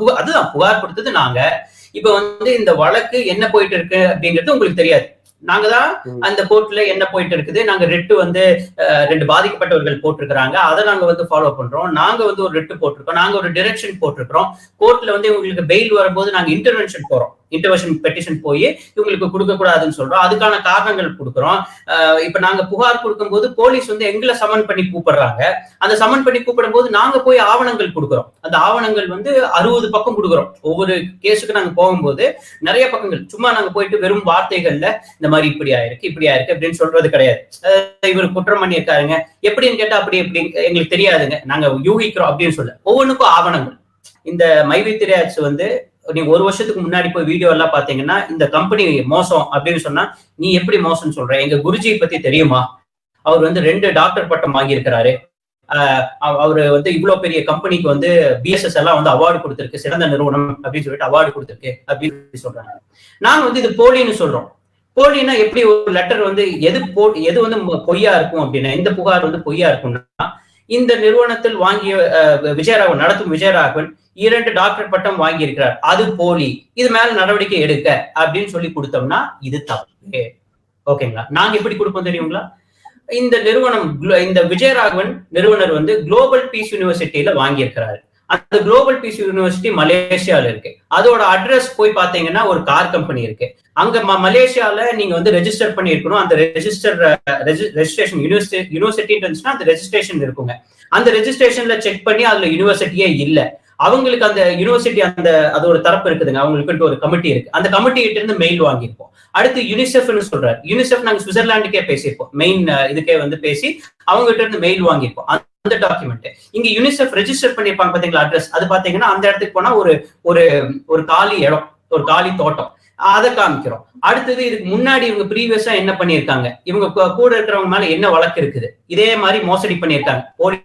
புகார் அதுதான் புகார் கொடுத்தது நாங்க. இப்ப வந்து இந்த வழக்கு என்ன போயிட்டு இருக்கு அப்படிங்கிறது உங்களுக்கு தெரியாது. நாங்க தான். அந்த கோர்ட்ல என்ன போயிட்டு இருக்குது நாங்க ரெட்டு வந்து ரெண்டு பாதிக்கப்பட்டவர்கள் போட்டிருக்கிறாங்க. அதை நாங்க வந்து ஃபாலோ பண்றோம். நாங்க வந்து ஒரு ரெட்டு போட்டிருக்கோம். நாங்க ஒரு டிரெக்ஷன் போட்டிருக்கிறோம். கோர்ட்ல வந்து இவங்களுக்கு பெயில் வரும்போது நாங்க இன்டர்வென்ஷன் போறோம். இன்டர்வென்ஷன் பெட்டிஷன் போய் இவங்களுக்கு கொடுக்க கூடாதுன்னு சொல்றோம். அதுக்கான காரணங்கள் கொடுக்குறோம். இப்ப நாங்க புகார் கொடுக்கும்போது போலீஸ் வந்து எங்களை சமன் பண்ணி கூப்பிடுறாங்க. அந்த சமன் பண்ணி கூப்பிடும் போது நாங்க போய் ஆவணங்கள் கொடுக்குறோம். அந்த ஆவணங்கள் வந்து அறுபது பக்கம் கொடுக்குறோம். ஒவ்வொரு கேஸுக்கு நாங்க போகும்போது நிறைய பக்கங்கள். சும்மா நாங்க போயிட்டு வெறும் வார்த்தைகள்ல இந்த மாதிரி இப்படி ஆயிருக்கு இப்படி ஆயிருக்கு அப்படின்னு சொல்றது கிடையாது. இவர் குற்றம் பண்ணியிருக்காருங்க. எப்படின்னு கேட்டா அப்படி எப்படி எங்களுக்கு தெரியாதுங்க. நாங்க யூகிக்கிறோம் அப்படின்னு சொல்ல. ஒவ்வொன்றுக்கும் ஆவணங்கள். இந்த மைவித்திரியாச்சு வந்து நீங்க ஒரு வருஷத்துக்கு முன்னாடி போய் வீடியோ எல்லாம் பாத்தீங்கன்னா இந்த கம்பெனி மோசம் அப்படின்னு சொன்னா நீ எப்படி மோசம்னு சொல்ற? எங்க குருஜியை பத்தி தெரியுமா? அவர் வந்து ரெண்டு டாக்டர் பட்டம் வாங்கியிருக்கிறாரு. ஆஹ் அவ- அவரு வந்து இவ்வளவு பெரிய கம்பெனிக்கு வந்து பிஎஸ்எஸ் எல்லாம் வந்து அவார்டு கொடுத்திருக்கு. சிறந்த நிறுவனம் அப்படின்னு சொல்லிட்டு அவார்டு கொடுத்திருக்கு அப்படின்னு சொல்றாங்க. நாங்க வந்து இது போலின்னு சொல்றோம். போலின்னா எப்படி ஒரு லெட்டர் வந்து எது போ எது வந்து பொய்யா இருக்கும் அப்படின்னா இந்த புகார் வந்து பொய்யா இருக்கும்னா இந்த நிறுவனத்தில் வாங்கிய அஹ், விஜயராகவன் நடத்தும் விஜயராகவன் இரண்டு டாக்டர் பட்டம் வாங்கி இருக்கிறார் அது போலி. இது மேல நடவடிக்கை எடுக்க அப்படின்னு சொல்லி கொடுத்தோம்னா இது தப்பு. ஓகேங்களா? நாங்க எப்படி கொடுப்போம் தெரியுங்களா? இந்த நிறுவனம் இந்த விஜயராகவன் நிறுவனர் வந்து குளோபல் பீஸ் யூனிவர்சிட்டியில வாங்கியிருக்கிறாரு. அந்த குளோபல் பீஸ் யூனிவர்சிட்டி மலேசியால இருக்கு. அதோட அட்ரஸ் போய் பாத்தீங்கன்னா ஒரு கார் கம்பெனி இருக்கு. அங்க ம- மலேசியால நீங்க வந்து ரெஜிஸ்டர் பண்ணியிருக்கணும். அந்த ரெஜிஸ்டர் ரெஜிஸ்ட்ரேஷன் யூனிவர்சிட்டி யூனிவர்சிட்டி இருந்துச்சுன்னா அந்த ரெஜிஸ்ட்ரேஷன் இருக்குங்க. அந்த ரெஜிஸ்ட்ரேஷன்ல செக் பண்ணி அதுல யூனிவர்சிட்டியே இல்ல. அவங்களுக்கு அந்த யூனிவர்சிட்டி அந்த அது ஒரு தரப்பு இருக்குதுங்க. அவங்களுக்கு ஒரு கமிட்டி இருக்கு. அந்த கமிட்டி கிட்ட இருந்து மெயில் வாங்கியிருப்போம். அடுத்து யூனிசெஃப்னு சொல்றாரு. யூனிசெஃப் நாங்க சுவிட்சர்லாண்டுக்கே பேசியிருப்போம். மெயின் இதுக்கே வந்து பேசி அவங்க கிட்ட இருந்து மெயில் வாங்கியிருப்போம். அந்த டாக்குமெண்ட் இங்க யூனிசெஃப் ரெஜிஸ்டர் பண்ணிருப்பாங்க பாத்தீங்களா அட்ரஸ் அது பாத்தீங்கன்னா அந்த இடத்துக்கு போனா ஒரு ஒரு ஒரு காலி இடம் ஒரு காலி தோட்டம். அதை காமிக்கிறோம். அடுத்தது இதுக்கு முன்னாடி இவங்க ப்ரீவியஸா என்ன பண்ணியிருக்காங்க? இவங்க கூட இருக்கிறவங்க மேல என்ன வழக்கு இருக்குது? இதே மாதிரி மோசடி பண்ணியிருக்காங்க. போலி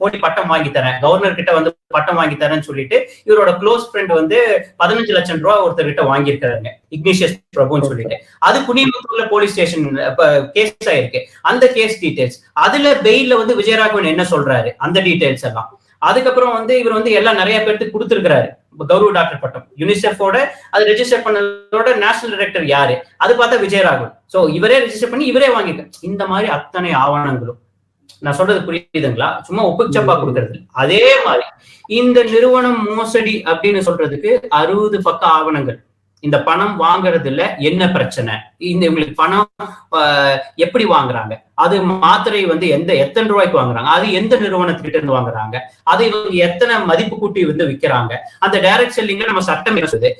போலி பட்டம் வாங்கி தரேன். கவர்னர் கிட்ட வந்து பட்டம் வாங்கி தரேன்னு சொல்லிட்டு இவரோட க்ளோஸ் ஃப்ரெண்ட் வந்து பதினஞ்சு லட்சம் ரூபா ஒருத்தர் கிட்ட வாங்கியிருக்காருங்க இக்னிஷியஸ் பிரபுன்னு சொல்லிட்டு. அது குனிமுத்தூர்ல போலீஸ் ஸ்டேஷன் கேஸ் ஆயிருக்கு. அந்த கேஸ் டீடைல்ஸ் அதுல பெயில்ல வந்து விஜயராகவன் என்ன சொல்றாரு? அந்த டீடைல்ஸ் எல்லாம். அதுக்கப்புறம் வந்து இவர் வந்து எல்லாம் நிறைய பேருக்கு கொடுத்துருக்கிறாரு. கௌரவ டாக்டர் பட்டம். யூனிசெஃபோட அது ரெஜிஸ்டர் பண்ணதோட நேஷனல் டைரக்டர் யாரு? அது பார்த்தா விஜயராகவன் சோ இவரே ரெஜிஸ்டர் பண்ணி இவரே வாங்கியிருக்காரு இந்த மாதிரி அத்தனை ஆவணங்களும். நான் சொல்றது புரியுதுங்களா? சும்மா ஒப்புச்சப்பா கொடுக்கறது அதே மாதிரி இந்த நிறுவனம் மோசடி அப்படின்னு சொல்றதுக்கு அறுபது பக்க ஆவணங்கள். இந்த பணம் வாங்குறதுல என்ன பிரச்சனை? இந்த இவங்களுக்கு பணம் எப்படி வாங்குறாங்க? அது மாத்திரை வந்து எந்த எத்தனை ரூபாய்க்கு வாங்குறாங்க? அது எந்த நிறுவனத்துக்கிட்ட இருந்து வாங்குறாங்க? அது இவங்க எத்தனை மதிப்பு கூட்டி வந்து விக்கிறாங்க? அந்த டைரக்ட் செல்லிங்ல நம்ம சட்டம் இருக்குது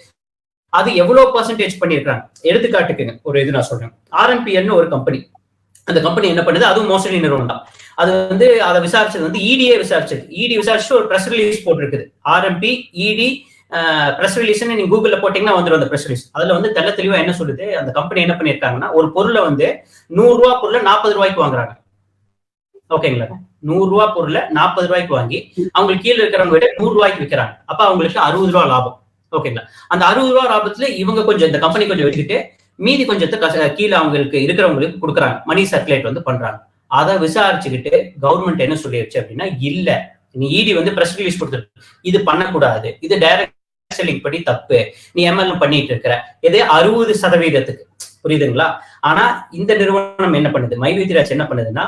அது எவ்வளவு பர்சன்டேஜ் பண்ணியிருக்காங்க? எடுத்துக்காட்டுக்குங்க ஒரு இது நான் சொல்றேன். ஆர்எம்பிஎன்னு ஒரு கம்பெனி அந்த கம்பெனி என்ன பண்ணுது? அதுவும் மோசடி நிறுவனம் தான். அது வந்து அதை விசாரிச்சது வந்து இடியே விசாரிச்சது. இடி விசாரிச்சு ஒரு ப்ரெஸ் ரிலீஸ் போட்டிருக்குது. ஆர்எம்பி இடி ப்ரெஸ் ரிலீஸ்னு நீங்க கூகுளில் போட்டீங்கன்னா வந்துடும் அந்த ப்ரெஸ் ரிலீஸ் அதுல வந்து தெல்ல தெளிவா என்ன சொல்லுது? அந்த கம்பெனி என்ன பண்ணிருக்காங்கன்னா ஒரு பொருளை வந்து நூறு ரூபா பொருளை நாற்பது ரூபாய்க்கு வாங்குறாங்க. ஓகேங்களா? நூறு ரூபா பொருளை நாற்பது ரூபாய்க்கு வாங்கி அவங்களுக்கு கீழே இருக்கிறவங்க விட நூறு ரூபாய்க்கு விற்கிறாங்க அப்ப அவங்களுக்கு அறுபது ரூபா லாபம். ஓகேங்களா? அந்த அறுபது ரூபா லாபத்துல இவங்க கொஞ்சம் இந்த கம்பெனி கொஞ்சம் வச்சுக்கிட்டு மீதி கொஞ்சத்தை கீழே அவங்களுக்கு இருக்கிறவங்களுக்கு கொடுக்குறாங்க. மணி சர்க்குலேட் வந்து பண்றாங்க. அதை விசாரிச்சுக்கிட்டு கவர்மெண்ட் என்ன சொல்லிருச்சு அப்படின்னா இல்ல நீ இடி வந்து பிரஸ் ரிலீஸ் கொடுத்துருக்கு இது பண்ணக்கூடாது. இது டைரக்ட் செல்லிங் படி தப்பு. நீ எம்எல்ஏ பண்ணிட்டு இருக்கிற. இதே அறுபது சதவீதத்துக்கு. புரியுதுங்களா? ஆனா இந்த நிறுவனம் என்ன பண்ணுது? மைவித்ராஜ் என்ன பண்ணுதுன்னா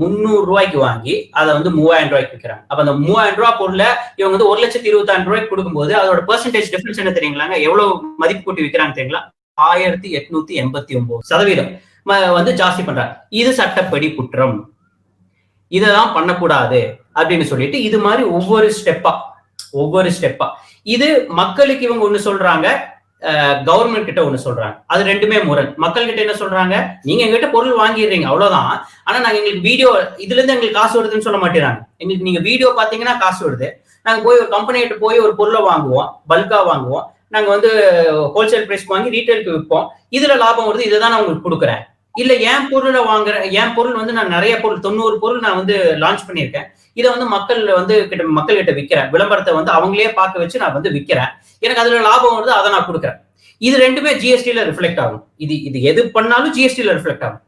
முந்நூறு ரூபாய்க்கு வாங்கி அதை வந்து மூவாயிரம் ரூபாய்க்கு விற்கிறாங்க. அப்ப அந்த மூவாயிரம் ரூபாய் பொருளை இவங்க வந்து ஒரு லட்சத்தி இருபத்தாயிரம் ரூபாய்க்கு கொடுக்கும்போது அதோட பெர்சன்டேஜ் டிஃபரன்ஸ் என்ன தெரியுங்களாங்க எவ்வளவு மதிப்பு கூட்டி விற்கிறாங்க தெரியுங்களா? ஆயிரத்தி எட்நூத்தி எண்பத்தி ஒன்பது சதவீதம். வந்து ஜாஸ்தி பண்றாங்க. இது சட்டப்படி குற்றம். இதெல்லாம் பண்ணக்கூடாது அப்படின்னு சொல்லிட்டு இது மாதிரி ஒவ்வொரு ஸ்டெப்பா ஒவ்வொரு ஸ்டெப்பா இது மக்களுக்கு இவங்க ஒண்ணு சொல்றாங்க கவர்மெண்ட் கிட்ட ஒண்ணு சொல்றாங்க. அது ரெண்டுமே முரண். மக்கள் கிட்ட என்ன சொல்றாங்க? நீங்க எங்ககிட்ட பொருள் வாங்கிடுறீங்க அவ்வளவுதான். ஆனா நாங்க எங்களுக்கு வீடியோ இதுல இருந்து எங்களுக்கு காசு வருதுன்னு சொல்ல மாட்டேறாங்க. எங்களுக்கு நீங்க வீடியோ பாத்தீங்கன்னா காசு வருது. நாங்க போய் ஒரு கம்பெனி கிட்ட போய் ஒரு பொருளை வாங்குவோம் பல்கா வாங்குவோம். நாங்க வந்து ஹோல்சேல் பிரைஸ் வாங்கி ரீட்டைலுக்கு விற்போம். இதுல லாபம் வருது இதை தான் நான் உங்களுக்கு கொடுக்குறேன். இல்ல என் பொருளை வாங்குற என் பொருள் வந்து நான் நிறைய பொருள் தொண்ணூறு பொருள் நான் வந்து லான்ச் பண்ணியிருக்கேன். இதை வந்து மக்கள் வந்து கிட்ட மக்கள் கிட்ட விற்கிறேன் விளம்பரத்தை வந்து அவங்களே பார்க்க வச்சு நான் வந்து விற்கிறேன் எனக்கு அதுல லாபம் வருது அதை நான் கொடுக்குறேன். இது ரெண்டுமே ஜிஎஸ்டில ரிஃப்ளெக்ட் ஆகும். இது இது எது பண்ணாலும் ஜிஎஸ்டில ரிஃப்ளெக்ட் ஆகும்.